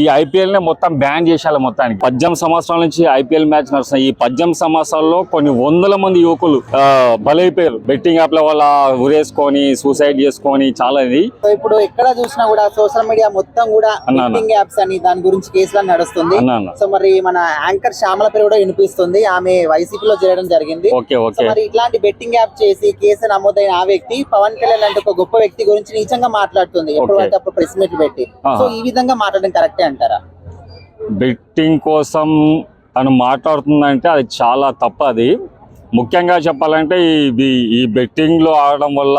ఈ ఐపీఎల్ నే మొత్తం బ్యాన్ చేసేయాలి మొత్తానికి. పద్దెనిమిది సంవత్సరాల నుంచి ఐపీఎల్ మ్యాచ్ నడుస్తున్నాయి. ఈ పద్దెనిమిది సంవత్సరాల్లో కొన్ని వందల మంది యువకులు బలైపోయారు. బెట్టింగ్ యాప్ల వల్ల ఉరేసుకొని సూసైడ్ చేసుకొని చాలా ఇది. ఇప్పుడు ఎక్కడ చూసినా కూడా సోషల్ మీడియా మొత్తం కూడా. బెట్టింగ్ యాప్స్ అని దాని గురించి కేసులు నడుస్తుంది. సో మరి మన యాంకర్ శ్యామల పేరు కూడా వినిపిస్తుంది. ఆమె వైసీపీలో చేరడం జరిగింది. Okay okay. మరి ఇట్లాంటి బెట్టింగ్ యాప్ చేసి కేసు నమోదైన ఆ వ్యక్తి పవన్ కళ్యాణ్ అంటే ఒక గొప్ప వ్యక్తి గురించి నీచంగా మాట్లాడుతుంది. ఎప్పుడు. అంటే అప్పుడు ప్రెస్ మీట్ పెట్టి. సో ఈ విధంగా మాట్లాడడం కరెక్టే అంటారా? బెట్టింగ్ కోసం తను మాట్లాడుతుందంటే అది చాలా తప్పు అది ముఖ్యంగా చెప్పాలంటే ఈ ఈ బెట్టింగ్లో ఆడడం వల్ల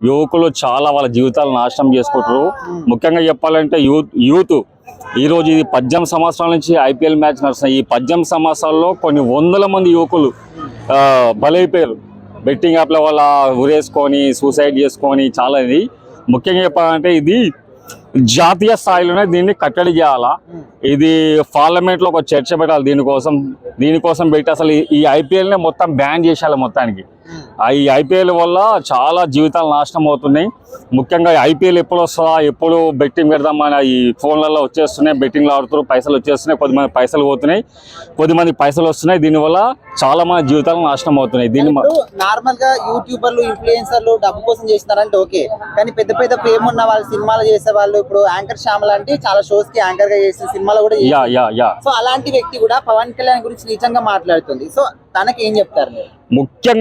యువకులు చాలా వాళ్ళ జీవితాలు నాశనం చేసుకుంటారు. ముఖ్యంగా చెప్పాలంటే యూత్ యూత్. ఈరోజు ఇది పద్దెనిమిది సంవత్సరాల నుంచి ఐపీఎల్ మ్యాచ్ నడుస్తున్నాయి. ఈ పద్దెనిమిది సంవత్సరాల్లో కొన్ని వందల మంది యువకులు బలైపోయారు. బెట్టింగ్ యాప్ల వల్ల ఉరేసుకొని సూసైడ్ చేసుకొని చాలా ఇది. ముఖ్యంగా చెప్పాలంటే ఇది జాతీయ స్థాయిలోనే దీన్ని కట్టడి చేయాలా? ఇది పార్లమెంట్లో ఒక చర్చ పెట్టాలి దీనికోసం. దీనికోసం పెట్టి అసలు ఈ- ఐపీఎల్నే ఐపీఎల్ నే మొత్తం బ్యాన్ చేసేయాలి మొత్తానికి. ఈ ఐపీఎల్ వల్ల చాలా జీవితాలు నాశనం అవుతున్నాయి. ముఖ్యంగా ఐపీఎల్ ఎప్పుడు వస్తుందా ఎప్పుడు బెట్టింగ్ పెడదామని ఈ ఫోన్లలో వచ్చేస్తున్నాయి బెట్టింగ్లో ఆడుతున్నారు పైసలు వచ్చేస్తున్నాయి కొద్దిమంది పైసలు పోతున్నాయి కొద్దిమంది పైసలు వస్తున్నాయి. దీనివల్ల చాలా మంది జీవితాలు నాశనం అవుతున్నాయి. దీన్ని మ- ఇప్పుడు నార్మల్గా యూట్యూబర్లు ఇన్ఫ్లుయెన్సర్లు డబ్బు కోసం చేస్తున్నారంటే ఓకే. కానీ పెద్ద పెద్ద ఫేమ్ ఉన్న వాళ్ళు సినిమాలు చేసే వాళ్ళు ఇప్పుడు యాంకర్ శ్యామల అంటే చాలా షోస్కి యాంకర్గా చేసిన సినిమాలు కూడా యా యా యా. సో అలాంటి వ్యక్తి కూడా పవన్ కళ్యాణ్ గురించి నిజంగా మాట్లాడుతుంది. సో తనకి ఏం చెప్తారు ముఖ్యంగా